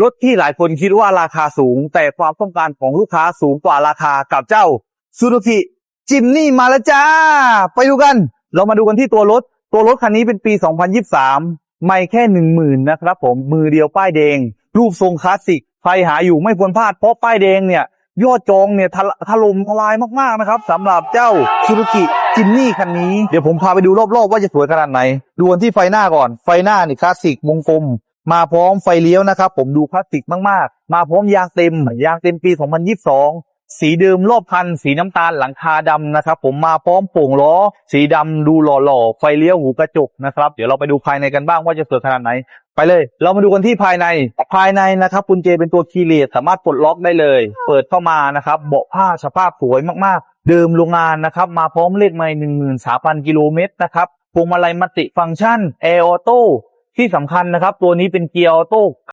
รถที่หลายคนคิดว่าราคาสูง แต่ความต้องการของลูกค้าสูงกว่าราคากับเจ้าซูซูกิจิมนี่มาแล้วจ้า ไปดูกัน เรามาดูกันที่ตัวรถ ตัวรถคันนี้เป็นปี 2023 ไม่แค่หนึ่งหมื่นนะครับผมมือเดียวป้ายแดง รูปทรงคลาสสิกใครหาอยู่ไม่ควรพลาดเพราะป้ายแดงเนี่ย ยอดจองเนี่ยถลถล่มทลายมากๆนะครับสำหรับเจ้าซูซูกิจิมนี่คันนี้เดี๋ยวผมพาไปดูรอบๆว่าจะสวยขนาดไหนดูกันที่ไฟหน้าก่อนไฟหน้านี่คลาสสิกวงกลม มาพร้อมไฟเลี้ยวนะครับ ผมดูคลาสสิกมากๆ มาพร้อมยางเต็มยางเต็มปี 2022สีเดิมรอบคัน สีน้ำตาลหลังคาดำนะครับ ผมมาพร้อมโป่งล้อ สีดำดูหล่อๆ ไฟเลี้ยวหูกระจกนะครับ เดี๋ยวเราไปดูภายในกันบ้างว่าจะสวยขนาดไหน ไปเลย เรามาดูกันที่ภายในภายในนะครับกุญแจเป็นตัวคีย์เลสสามารถปลดล็อกได้เลย เปิดเข้ามานะครับ เบาะผ้าสภาพสวยมากๆ เดิมโรงงานนะครับ มาพร้อมเลขไมล์หนึ่งหมื่นสามพันกิโลเมตรนะครับพวงมาลัยมัติฟังก์ชันแอร์ออโต้ ที่สำคัญนะครับตัวนี้เป็นเกียร์ออโต้